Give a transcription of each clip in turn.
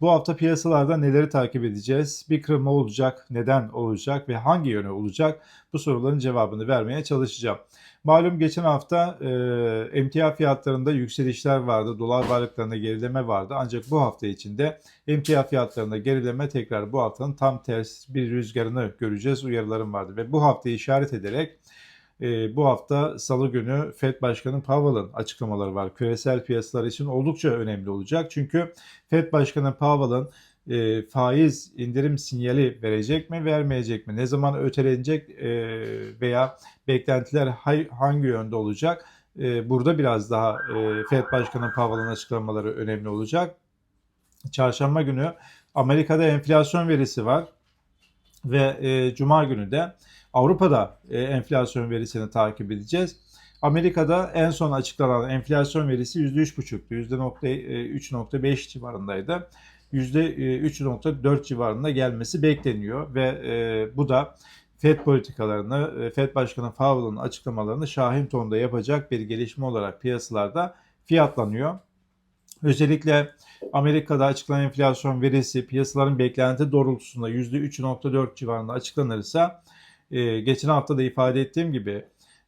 Bu hafta piyasalarda neleri takip edeceğiz? Bir kırılma olacak, neden olacak ve hangi yöne olacak? Bu soruların cevabını vermeye çalışacağım. Malum geçen hafta e, emtia fiyatlarında yükselişler vardı. Dolar varlıklarında gerileme vardı. Ancak bu hafta içinde emtia fiyatlarında gerileme tekrar bu haftanın tam ters bir rüzgarını göreceğiz. Uyarılarım vardı ve bu haftayı işaret ederek e, bu hafta Salı günü Fed Başkanı Powell'ın açıklamaları var. Küresel piyasalar için oldukça önemli olacak. Çünkü Fed Başkanı Powell'ın e, faiz indirim sinyali verecek mi, vermeyecek mi? Ne zaman ötelenecek e, veya beklentiler hay, hangi yönde olacak? E, burada biraz daha e, Fed Başkanı Powell'ın açıklamaları önemli olacak. Çarşamba günü Amerika'da enflasyon verisi var ve e, Cuma günü de Avrupa'da e, enflasyon verisini takip edeceğiz. Amerika'da en son açıklanan enflasyon verisi %3,5'tu. %3.5 civarındaydı. %3.4 civarında gelmesi bekleniyor ve e, bu da FED politikalarını, e, FED Başkanı Powell'ın açıklamalarını şahin tonda yapacak bir gelişme olarak piyasalarda fiyatlanıyor. Özellikle Amerika'da açıklanan enflasyon verisi piyasaların beklenti doğrultusunda %3.4 civarında açıklanırsa e, geçen hafta da ifade ettiğim gibi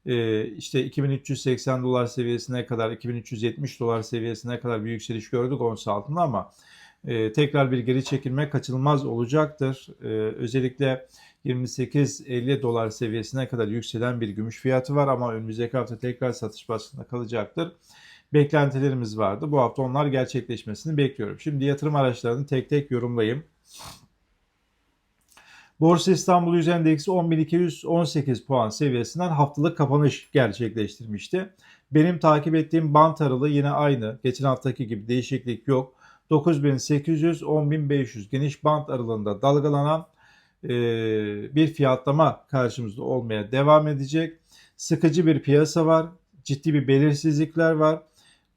e, işte 2380 dolar seviyesine kadar 2370 dolar seviyesine kadar bir yükseliş gördük ons altında ama e, tekrar bir geri çekilme kaçınılmaz olacaktır. E, özellikle 28-50 dolar seviyesine kadar yükselen bir gümüş fiyatı var ama önümüzdeki hafta tekrar satış baskısında kalacaktır. Beklentilerimiz vardı. Bu hafta onlar gerçekleşmesini bekliyorum. Şimdi yatırım araçlarını tek tek yorumlayayım. Borsa İstanbul Yüz Endeksi 10.218 puan seviyesinden haftalık kapanış gerçekleştirmişti. Benim takip ettiğim bant aralığı yine aynı. Geçen haftaki gibi değişiklik yok. 9800-10500 geniş bant aralığında dalgalanan e, bir fiyatlama karşımızda olmaya devam edecek. Sıkıcı bir piyasa var. Ciddi bir belirsizlikler var.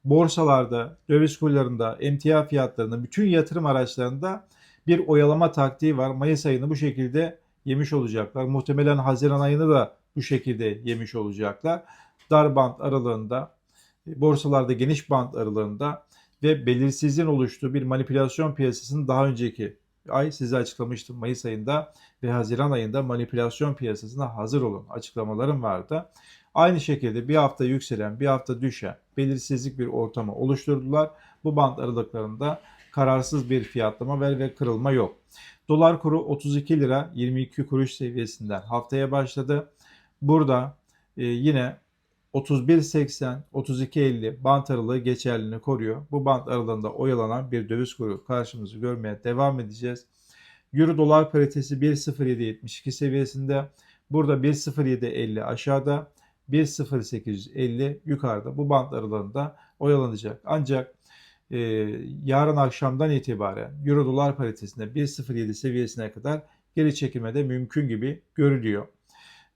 Borsalarda, döviz kurlarında, emtia fiyatlarında, bütün yatırım araçlarında bir oyalama taktiği var. Mayıs ayını bu şekilde yemiş olacaklar. Muhtemelen Haziran ayını da bu şekilde yemiş olacaklar. Dar band aralığında, borsalarda geniş band aralığında ve belirsizliğin oluştuğu bir manipülasyon piyasasının daha önceki ay size açıklamıştım Mayıs ayında ve Haziran ayında manipülasyon piyasasına hazır olun açıklamalarım vardı. Aynı şekilde bir hafta yükselen bir hafta düşen belirsizlik bir ortamı oluşturdular. Bu band aralıklarında kararsız bir fiyatlama ver ve kırılma yok. Dolar kuru 32 lira 22 kuruş seviyesinden haftaya başladı. Burada e, yine 31.80 32.50 bant aralığı geçerliliğini koruyor. Bu bant aralığında oyalanan bir döviz kuru karşımızı görmeye devam edeceğiz. Euro dolar paritesi 1.0772 seviyesinde. Burada 1.0750 aşağıda 1.0850 yukarıda bu bant aralığında oyalanacak. Ancak e, yarın akşamdan itibaren Euro dolar paritesinde 1.07 seviyesine kadar geri çekilme de mümkün gibi görülüyor.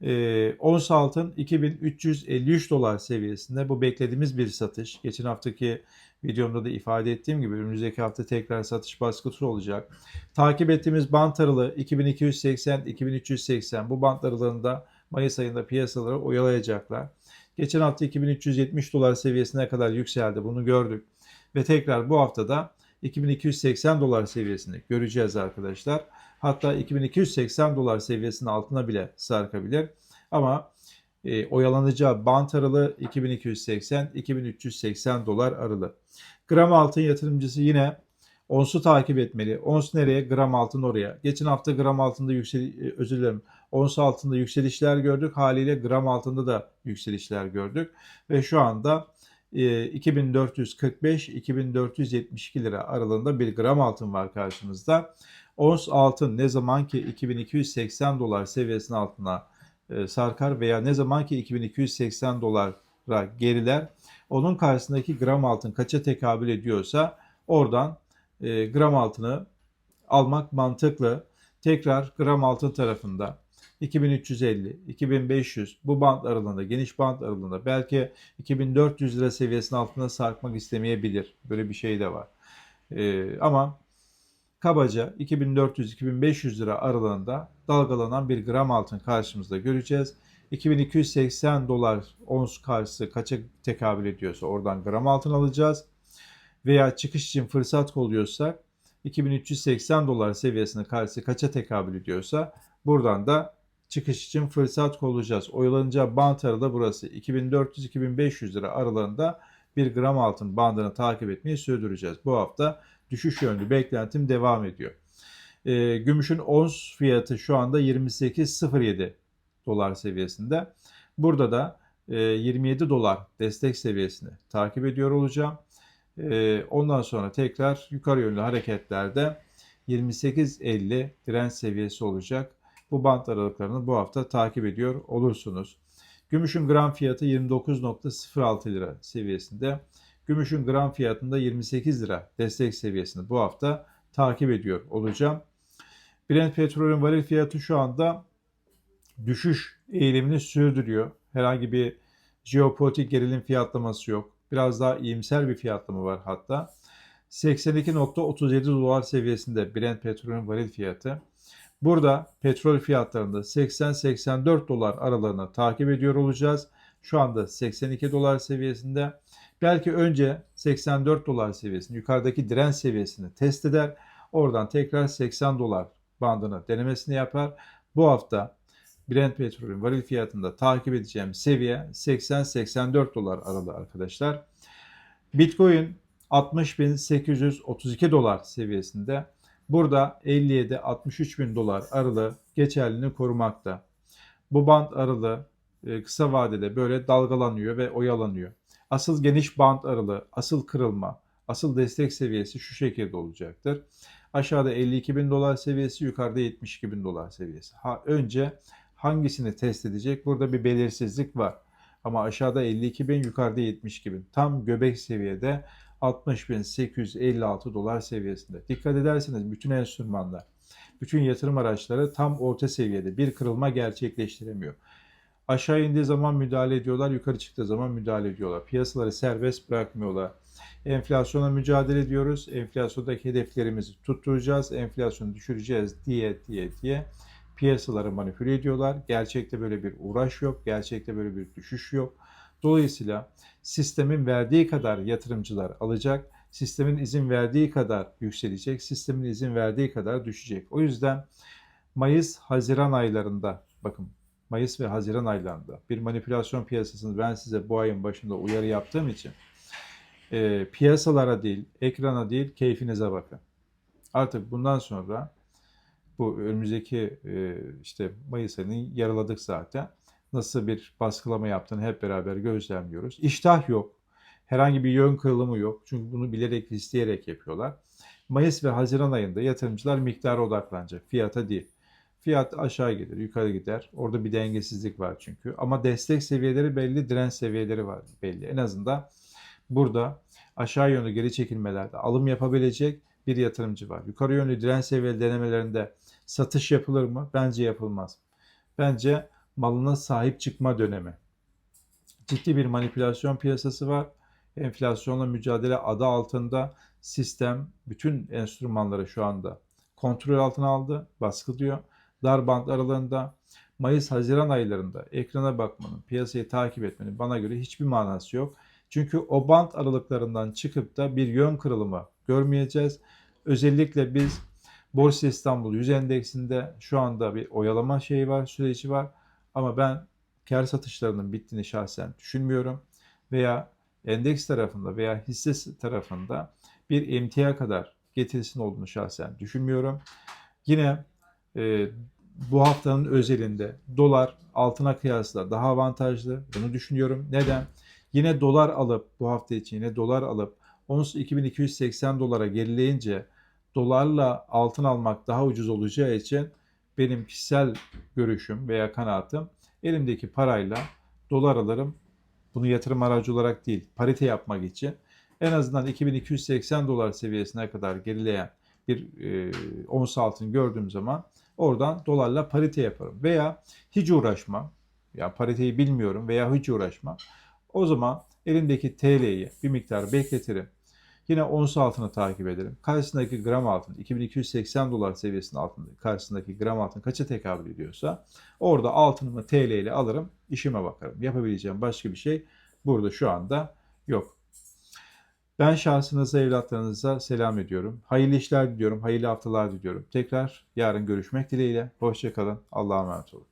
E, ons altın 2353 dolar seviyesinde bu beklediğimiz bir satış. Geçen haftaki videomda da ifade ettiğim gibi önümüzdeki hafta tekrar satış baskısı olacak. Takip ettiğimiz bant aralığı 2280-2380 bu bant aralığında Mayıs ayında piyasaları oyalayacaklar. Geçen hafta 2370 dolar seviyesine kadar yükseldi. Bunu gördük. Ve tekrar bu haftada 2280 dolar seviyesini göreceğiz arkadaşlar. Hatta 2280 dolar seviyesinin altına bile sarkabilir. Ama e, oyalanacağı bant aralığı 2280-2380 dolar aralığı. Gram altın yatırımcısı yine onsu takip etmeli. Ons nereye? Gram altın oraya. Geçen hafta gram altında yüksel e, özür dilerim. Ons altında yükselişler gördük. Haliyle gram altında da yükselişler gördük. Ve şu anda 2445-2472 lira aralığında bir gram altın var karşımızda. Ons altın ne zaman ki 2280 dolar seviyesinin altına e, sarkar veya ne zaman ki 2280 dolara geriler onun karşısındaki gram altın kaça tekabül ediyorsa oradan e, gram altını almak mantıklı. tekrar gram altın tarafında 2350, 2500 bu band aralığında, geniş band aralığında belki 2400 lira seviyesinin altına sarkmak istemeyebilir. Böyle bir şey de var. Ee, ama kabaca 2400-2500 lira aralığında dalgalanan bir gram altın karşımızda göreceğiz. 2280 dolar ons karşısı kaça tekabül ediyorsa oradan gram altın alacağız. Veya çıkış için fırsat kolluyorsak 2380 dolar seviyesine karşı kaça tekabül ediyorsa buradan da çıkış için fırsat kollayacağız. Oyalanacağı bant aralığı burası. 2400-2500 lira aralığında bir gram altın bandını takip etmeyi sürdüreceğiz. Bu hafta düşüş yönlü beklentim devam ediyor. E, gümüşün ons fiyatı şu anda 28.07 dolar seviyesinde. Burada da e, 27 dolar destek seviyesini takip ediyor olacağım. E, ondan sonra tekrar yukarı yönlü hareketlerde 28.50 direnç seviyesi olacak. Bu bant aralıklarını bu hafta takip ediyor olursunuz. Gümüşün gram fiyatı 29.06 lira seviyesinde. Gümüşün gram fiyatında 28 lira destek seviyesini bu hafta takip ediyor olacağım. Brent petrolün varil fiyatı şu anda düşüş eğilimini sürdürüyor. Herhangi bir jeopolitik gerilim fiyatlaması yok. Biraz daha iyimser bir fiyatlama var hatta. 82.37 dolar seviyesinde Brent petrolün varil fiyatı. Burada petrol fiyatlarında 80-84 dolar aralığını takip ediyor olacağız. Şu anda 82 dolar seviyesinde. Belki önce 84 dolar seviyesini, yukarıdaki direnç seviyesini test eder. Oradan tekrar 80 dolar bandını denemesini yapar. Bu hafta Brent petrolün varil fiyatında takip edeceğim seviye 80-84 dolar aralığı arkadaşlar. Bitcoin 60.832 dolar seviyesinde. Burada 57-63 bin dolar aralığı geçerliliğini korumakta. Bu band aralığı e, kısa vadede böyle dalgalanıyor ve oyalanıyor. Asıl geniş band aralığı, asıl kırılma, asıl destek seviyesi şu şekilde olacaktır. Aşağıda 52 bin dolar seviyesi, yukarıda 72 bin dolar seviyesi. Ha, önce hangisini test edecek? Burada bir belirsizlik var. Ama aşağıda 52 bin, yukarıda 72 bin. Tam göbek seviyede 60.856 dolar seviyesinde. Dikkat ederseniz bütün enstrümanlar, bütün yatırım araçları tam orta seviyede bir kırılma gerçekleştiremiyor. Aşağı indiği zaman müdahale ediyorlar, yukarı çıktığı zaman müdahale ediyorlar. Piyasaları serbest bırakmıyorlar. Enflasyona mücadele ediyoruz. Enflasyondaki hedeflerimizi tutturacağız, enflasyonu düşüreceğiz diye diye diye piyasaları manipüle ediyorlar. Gerçekte böyle bir uğraş yok, gerçekte böyle bir düşüş yok. Dolayısıyla sistemin verdiği kadar yatırımcılar alacak, sistemin izin verdiği kadar yükselecek, sistemin izin verdiği kadar düşecek. O yüzden Mayıs-Haziran aylarında bakın Mayıs ve Haziran aylarında bir manipülasyon piyasasını ben size bu ayın başında uyarı yaptığım için e, piyasalara değil, ekrana değil, keyfinize bakın. Artık bundan sonra bu önümüzdeki e, işte Mayıs ayını yaraladık zaten nasıl bir baskılama yaptığını hep beraber gözlemliyoruz. İştah yok. Herhangi bir yön kırılımı yok. Çünkü bunu bilerek, isteyerek yapıyorlar. Mayıs ve Haziran ayında yatırımcılar miktara odaklanacak. Fiyata değil. Fiyat aşağı gelir, yukarı gider. Orada bir dengesizlik var çünkü. Ama destek seviyeleri belli, direnç seviyeleri var belli. En azından burada aşağı yönlü geri çekilmelerde alım yapabilecek bir yatırımcı var. Yukarı yönlü direnç seviyeli denemelerinde satış yapılır mı? Bence yapılmaz. Bence malına sahip çıkma dönemi. Ciddi bir manipülasyon piyasası var. Enflasyonla mücadele adı altında sistem bütün enstrümanları şu anda kontrol altına aldı, baskılıyor. Dar band aralığında Mayıs-Haziran aylarında ekrana bakmanın, piyasayı takip etmenin bana göre hiçbir manası yok. Çünkü o band aralıklarından çıkıp da bir yön kırılımı görmeyeceğiz. Özellikle biz Borsa İstanbul 100 endeksinde şu anda bir oyalama şeyi var, süreci var. Ama ben kar satışlarının bittiğini şahsen düşünmüyorum. Veya endeks tarafında veya hisse tarafında bir emtia kadar getirisinin olduğunu şahsen düşünmüyorum. Yine e, bu haftanın özelinde dolar altına kıyasla daha avantajlı. Bunu düşünüyorum. Neden? Yine dolar alıp bu hafta için yine dolar alıp ons 2280 dolara gerileyince dolarla altın almak daha ucuz olacağı için benim kişisel görüşüm veya kanaatim elimdeki parayla dolar alırım. Bunu yatırım aracı olarak değil, parite yapmak için en azından 2280 dolar seviyesine kadar gerileyen bir e, ons altın gördüğüm zaman Oradan dolarla parite yaparım. Veya hiç uğraşmam. Ya pariteyi bilmiyorum veya hiç uğraşmam. O zaman elimdeki TL'yi bir miktar bekletirim. Yine ons altını takip ederim. Karşısındaki gram altın 2280 dolar seviyesinin altında karşısındaki gram altın kaça tekabül ediyorsa orada altınımı TL ile alırım işime bakarım. Yapabileceğim başka bir şey burada şu anda yok. Ben şahsınıza evlatlarınıza selam ediyorum. Hayırlı işler diliyorum. Hayırlı haftalar diliyorum. Tekrar yarın görüşmek dileğiyle. Hoşçakalın. Allah'a emanet olun.